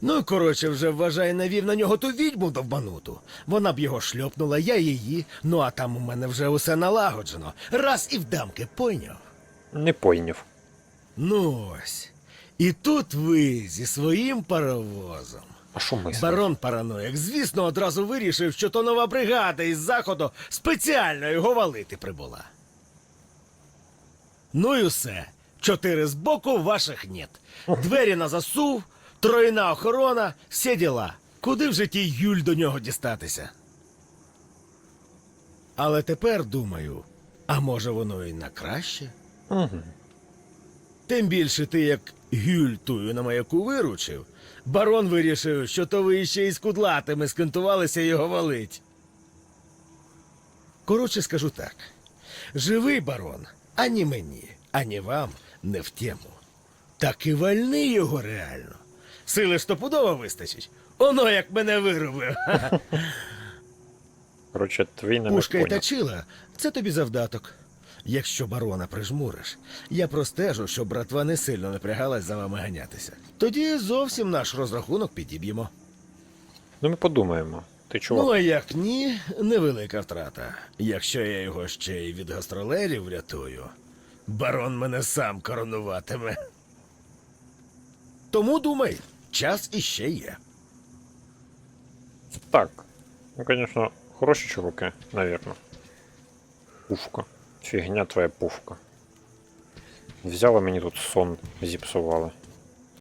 Ну, коротше, вже вважай, навів на нього ту відьму довбануту. Вона б його шльопнула, я її. Ну а там у мене вже усе налагоджено. Раз і в дамки пойняв. Не пойняв. Ну ось. І тут ви зі своїм паровозом. А що ми? Барон Параноїк, звісно, одразу вирішив, що то нова бригада із заходу спеціально його валити прибула. Ну і все. Чотири збоку ваших нет. Двері на засув, тройна охорона, всі діла. Куди в житті Юль до нього дістатися? Але тепер думаю, а може воно і на краще? Угу. Тим більше ти, як гюль тую на маяку виручив, барон вирішив, що то ви ще із кудлатими скантувалися його валить. Коротше, скажу так: живий барон, ані мені, ані вам не в тему. Так і вальни його реально. Сили стопудово вистачить. Оно як мене виробив. Коротше, твій намір Пушка поняв. тачила це тобі завдаток. Якщо барона прижмуриш, я простежу, щоб братва не сильно напрягалась за вами ганятися. Тоді зовсім наш розрахунок підіб'ємо. Ну ми подумаємо. Ти чувак. Ну, а як ні, невелика втрата. Якщо я його ще й від гастролерів врятую, барон мене сам коронуватиме. Тому думай, час іще є. Так. Ну, звісно, хороші чуваки, навірно. Пушка. Фігня твоя пушка. Взяла мені тут сон, зіпсувала.